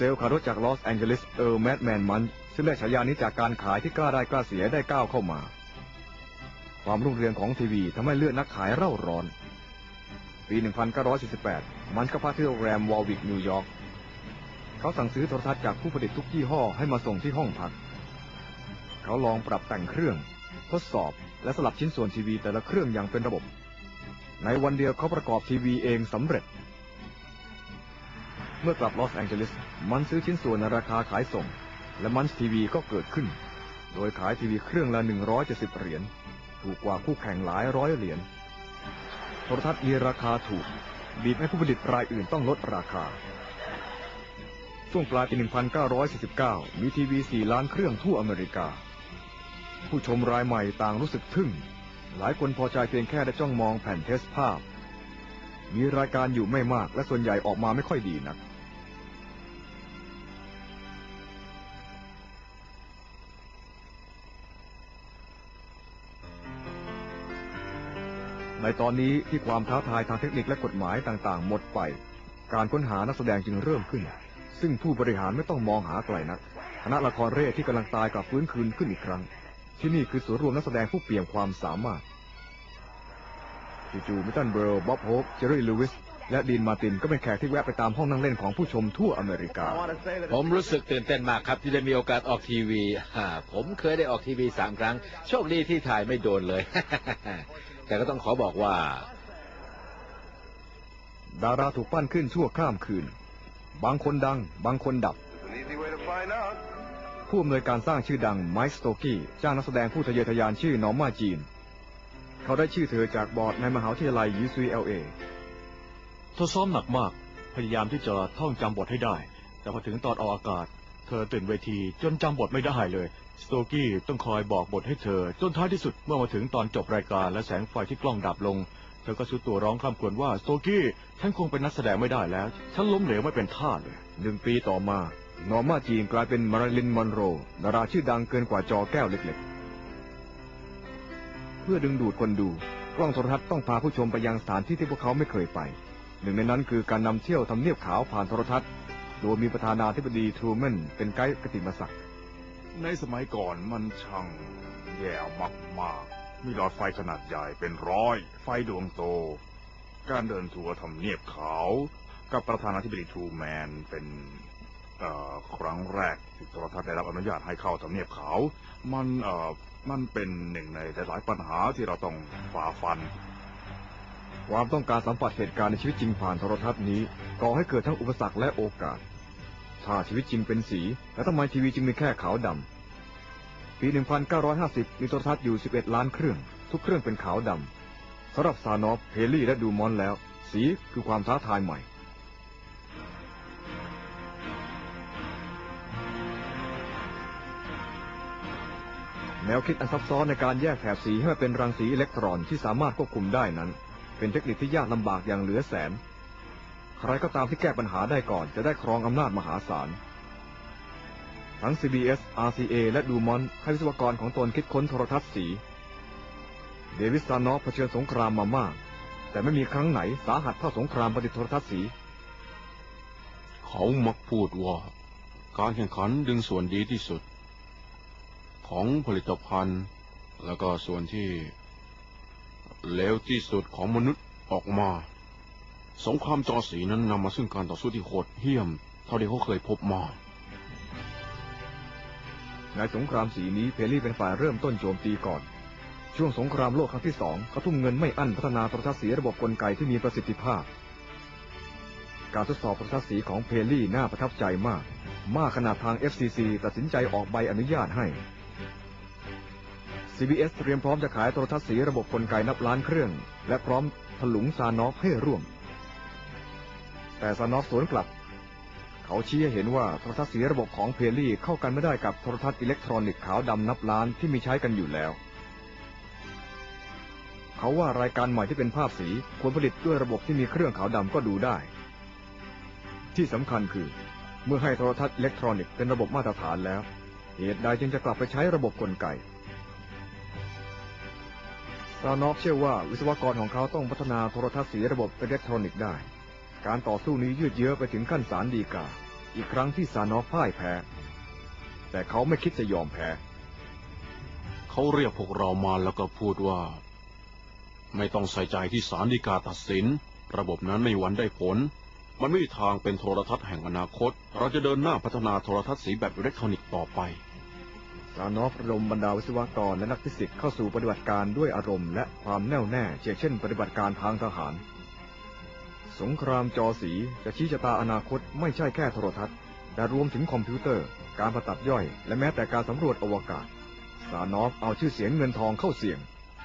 ซลล์ขับรถจากลอสแองเจลิสเออร์แมดแมนมันซึ่งได้ฉายานี้จากการขายที่กล้าได้กล้าเสียได้ก้าวเข้ามา ความรุ่งเรืองของทีวีทำให้เลือดนักขายเร่าร้อน ปี 1948 มันก็พักที่โรงแรมวอลวิกนิวยอร์กเขาสั่งซื้อโทรทัศน์จากผู้ผลิตทุกยี่ห้อให้มาส่งที่ห้องพัก เขาลองปรับแต่งเครื่อง ทดสอบและสลับชิ้นส่วนทีวีแต่ละเครื่องอย่างเป็นระบบ ในวันเดียวเขาประกอบทีวีเองสำเร็จ เมื่อกลับลอสแองเจลิส มันซื้อชิ้นส่วนในราคาขายส่ง และมันทีวีก็เกิดขึ้น โดยขายทีวีเครื่องละ 170 เหรียญ ถูกกว่าคู่แข่งหลายร้อยเหรียญ โทรทัศน์มีราคาถูก บีบให้ผู้ผลิตรายอื่นต้องลดราคา ช่วงปลายปี 1949 มีทีวี 4 ล้านเครื่องทั่วอเมริกา ผู้ชมรายใหม่ต่างรู้สึกทึ่ง หลายคนพอใจเพียงแค่ได้จ้องมองแผ่นเทสภาพมีรายการอยู่ไม่มากและส่วนใหญ่ออกมาไม่ค่อยดีนัก ในตอนนี้ที่ความท้าทายทางเทคนิคและกฎหมายต่างๆ หมดไป การค้นหานักแสดงจึงเริ่มขึ้น ซึ่งผู้บริหารไม่ต้องมองหาไกลนักคณะละครเร่ที่กำลังตายกลับฟื้นคืนขึ้นอีกครั้ง ที่นี่คือศูนย์รวมนักแสดงผู้เปี่ยมความสามารถจู่ๆมิตันเบรลบ๊อบโฮปเจอร์รี่ลูวิสและดีนมาตินก็เป็นแขกที่แวะไปตามห้องนั่งเล่นของผู้ชมทั่วอเมริกา ผมรู้สึกตื่นเต้นมากครับที่ได้มีโอกาสออกทีวี ผมเคยได้ออกทีวีสามครั้ง โชคดีที่ถ่ายไม่โดนเลย แต่ก็ต้องขอบอกว่า ดาราถูกปั้นขึ้นชั่วข้ามคืน บางคนดัง บางคนดับ ผู้อำนวยการสร้างชื่อดังไมค์สโตกี้จ้างนักแสดงผู้ทะเยอทะยานชื่อนอร์มาจีน เขาได้ชื่อเธอจากบอร์ดในมหาวิทยาลัย UCLA เธอซ้อมหนักมาก พยายามที่จะท่องจำบทให้ได้ แต่พอถึงตอนออกอากาศ เธอตื่นเวทีจนจำบทไม่ได้เลย สโตกี้ต้องคอยบอกบทให้เธอ จนท้ายที่สุดเมื่อมาถึงตอนจบรายการและแสงไฟที่กล้องดับลง เธอก็สุดตัวร้องคร่ำครวญว่าสโตกี้ฉันคงเป็นนักแสดงไม่ได้แล้ว ฉันล้มเหลวไม่เป็นท่าเลยหนึ่งปีต่อมา นอร์มาจีนกลายเป็นมาริลินมอนโรดาราชื่อดังเกินกว่าจอแก้วเล็กๆ เพื่อดึงดูดคนดู กล้องโทรทัศน์ต้องพาผู้ชมไปยังสถานที่ที่พวกเขาไม่เคยไป หนึ่งในนั้นคือการนำเที่ยวทำเนียบขาวผ่านโทรทัศน์ โดยมีประธานาธิบดีทรูแมนเป็นไกด์กติมศักดิ์ ในสมัยก่อนมันช่างแย่มากๆ มีหลอดไฟขนาดใหญ่เป็นร้อย ไฟดวงโต การเดินทัวร์ทำเนียบขาว กับประธานาธิบดีทรูแมนเป็นครั้งแรกที่โทรทัศน์ได้รับอนุญาตให้เข้าทำเนียบขาว มันเอ่อมันเป็นหนึ่งในหลายปัญหาที่เราต้องฝ่าฟัน ความต้องการสัมผัสเหตุการณ์ในชีวิตจริงผ่านโทรทัศน์นี้ก่อให้เกิดทั้งอุปสรรคและโอกาส ถ้าชีวิตจริงเป็นสี แล้วทำไมทีวีจึงมีแค่ขาวดำ ปี 1950 มีโทรทัศน์อยู่ 11 ล้านเครื่อง ทุกเครื่องเป็นขาวดำสำหรับซานอฟเพลลี่และดูมอนแล้ว สีคือความท้าทายใหม่แนวคิดอันซับซ้อนในการแยกแถบสีให้เป็นรังสีอิเล็กตรอนที่สามารถควบคุมได้นั้น เป็นเทคนิคที่ยากลำบากอย่างเหลือแสน ใครก็ตามที่แก้ปัญหาได้ก่อนจะได้ครองอำนาจมหาศาล ทั้ง CBS RCA และดูมอนให้วิศวกรของตนคิดค้นโทรทัศน์สี เดวิสซานอฟเผชิญสงครามมามาก แต่ไม่มีครั้งไหนสาหัสเท่าสงครามประดิษฐ์โทรทัศน์สี เขามักพูดว่า การแข่งขันดึงส่วนดีที่สุด ของผลิตภัณฑ์ แล้วก็ส่วนที่เลวที่สุดของมนุษย์ออกมา สงครามจอสีนั้นนำมาซึ่งการต่อสู้ที่โหดเหี้ยม เท่าที่เขาเคยพบมา ในสงครามสีนี้เพลลี่เป็นฝ่ายเริ่มต้นโจมตีก่อน ช่วงสงครามโลกครั้งที่สองเขาทุ่มเงินไม่อั้นพัฒนาโทรทัศน์สีระบบกลไกที่มีประสิทธิภาพ การทดสอบโทรทัศน์สีของเพลลี่น่าประทับใจมาก มากขนาดทาง FCC ตัดสินใจออกใบอนุญาตให้ CBS เตรียมพร้อมจะขายโทรทัศน์สีระบบกลไกนับล้านเครื่อง และพร้อมถลุงซานอฟให้ร่วม แต่ซานอฟสวนกลับ เขาชี้ให้เห็นว่าโทรทัศน์สีระบบของเพลลี่เข้ากันไม่ได้กับโทรทัศน์อิเล็กทรอนิกส์ขาวดำนับล้านที่มีใช้กันอยู่แล้ว เขาว่ารายการใหม่ที่เป็นภาพสีควรผลิตด้วยระบบที่มีเครื่องขาวดำก็ดูได้ ที่สำคัญคือ เมื่อให้โทรทัศน์อิเล็กทรอนิกส์เป็นระบบมาตรฐานแล้ว เหตุใดจึงจะกลับไปใช้ระบบกลไกซานอฟเชื่อว่าวิศวกรของเขาต้องพัฒนาโทรทัศน์สีระบบอิเล็กทรอนิกส์ได้ การต่อสู้นี้ยืดเยื้อไปถึงขั้นศาลฎีกา อีกครั้งที่ซานอฟพ่ายแพ้ แต่เขาไม่คิดจะยอมแพ้ เขาเรียกพวกเรามาแล้วก็พูดว่า ไม่ต้องใส่ใจที่ศาลฎีกาตัดสิน ระบบนั้นไม่มีวันได้ผล มันไม่มีทางเป็นโทรทัศน์แห่งอนาคต เราจะเดินหน้าพัฒนาโทรทัศน์สีแบบอิเล็กทรอนิกส์ต่อไปซานอฟระดมบรรดาวิศวกรและนักฟิสิกส์เข้าสู่ปฏิบัติการด้วยอารมณ์และความแน่วแน่เช่นเช่นปฏิบัติการทางทหาร สงครามจอสีจะชี้ชะตาอนาคตไม่ใช่แค่โทรทัศน์ แต่รวมถึงคอมพิวเตอร์ การผ่าตัดย่อย และแม้แต่การสำรวจอวกาศซานอฟเอาชื่อเสียงเงินทองเข้าเสี่ยง